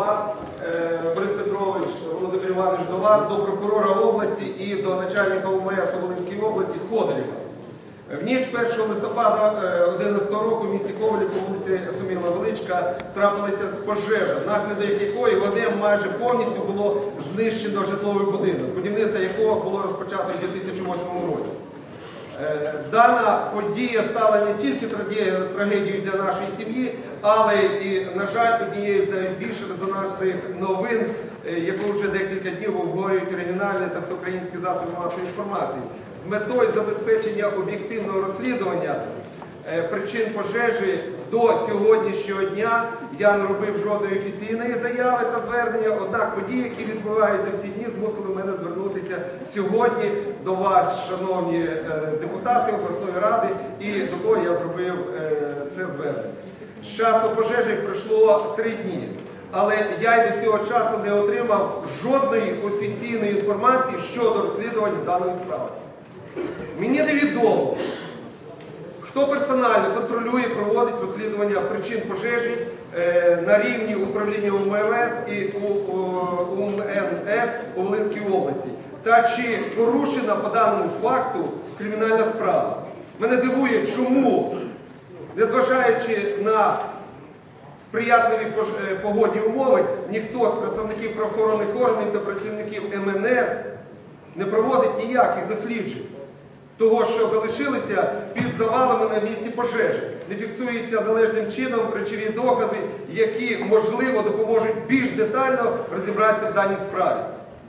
вас, е, Борис Петрович, Володимир Іванович, до вас, до прокурора області і до начальника УМС у Волинській області Ходорєва. В ніч 1 листопада 2011 року в місті Ковалі по вулиці Суміла Величка трапилася пожежа, внаслідок якої вогнем майже повністю було знищено житловий будинок, будівництво якого було розпочато у 2008 році. Е, Дана подія стала не тільки трагедією для нашої сім'ї, але і, на жаль, однією з найбільш резонансних новин, е, яку вже декілька днів обговорюють регіональні та всеукраїнські засоби масової інформації. З метою забезпечення об'єктивного розслідування причин пожежі до сьогоднішнього дня я не робив жодної офіційної заяви та звернення. Однак події, які відбуваються в ці дні, змусили мене звернутися сьогодні до вас, шановні е, депутати обласної ради, і до кого я зробив е, це звернення. Часу пожежі пройшло три дні. Але я й до цього часу не отримав жодної офіційної інформації щодо розслідування даної справи. Мені невідомо, Хто персонально контролює, проводить розслідування причин пожежі е, на рівні управління УМВС і УМНС у Волинській області? Та чи порушена по даному факту кримінальна справа? Мене дивує, чому, незважаючи на сприятливі е, погодні умови, ніхто з представників правоохоронних органів та працівників МНС не проводить ніяких досліджень того, що залишилися під завалами на місці пожежі. Не фіксуються належним чином речові докази, які, можливо, допоможуть більш детально розібратися в даній справі.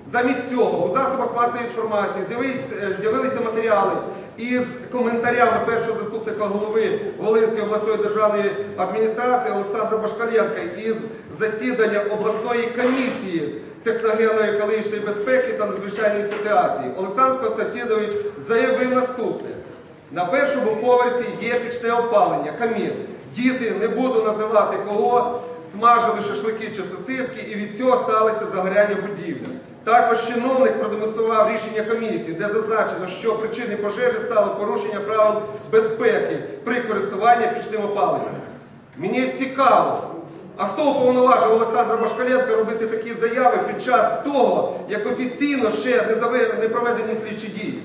Замість цього у засобах масової інформації е, з'явилися матеріали із коментарями першого заступника голови Волинської обласної державної адміністрації Олександра Башкаленка із засідання обласної комісії техногенної екологічної безпеки та надзвичайної ситуації. Олександр Константинович заявив наступне. На першому поверсі є пічне опалення, камін. Діти, не буду називати кого, смажили шашлики чи сосиски і від цього сталося загоряння будівлі. Також чиновник продемонстрував рішення комісії, де зазначено, що причиною пожежі стало порушення правил безпеки при користуванні пічним опаленням. Мені цікаво, а хто уповноважив Олександра Башкаленка робити такі заяви під час того, як офіційно ще не проведені слідчі дії?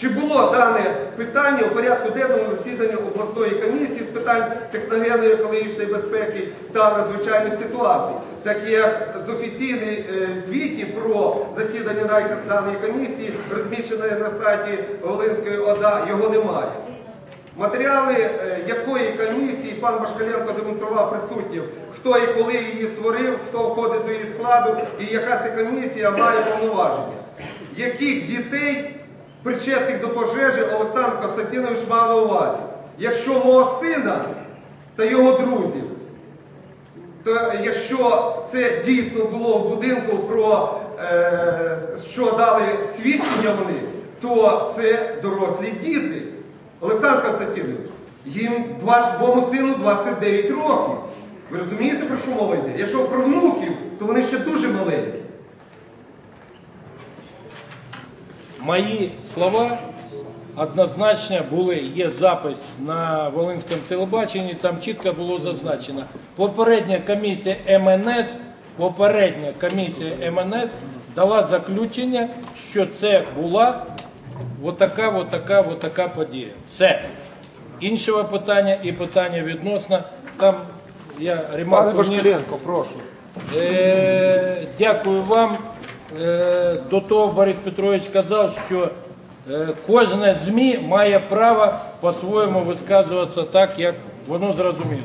Чи було дане питання у порядку денному засіданні обласної комісії з питань техногенної екологічної безпеки та надзвичайних ситуацій, так як з офіційної е, звіті про засідання даної комісії, розміщеної на сайті Волинської ОДА, його немає. Матеріали е, якої комісії пан Башкаленко демонстрував присутнім, хто і коли її створив, хто входить до її складу і яка ця комісія має повноваження. Яких дітей, причетних до пожежі, Олександр Константинович мав на увазі? Якщо мого сина та його друзів, то якщо це дійсно було в будинку, про е, що дали свідчення вони, то це дорослі діти. Олександр Константинович, їм 20, моєму сину 29 років. Ви розумієте, про що мова йде? Якщо про внуків, то вони ще дуже маленькі. Мої слова однозначно були, є запис на Волинському телебаченні, там чітко було зазначено. Попередня комісія МНС, попередня комісія МНС дала заключення, що це була отака, отака, отака подія. Все. Іншого питання і питання відносно, там я Пане вніс. Прошу. Е, дякую вам. Е, до того Борис Петрович сказав, що е, кожне ЗМІ має право по-своєму висказуватися так, як воно зрозуміло.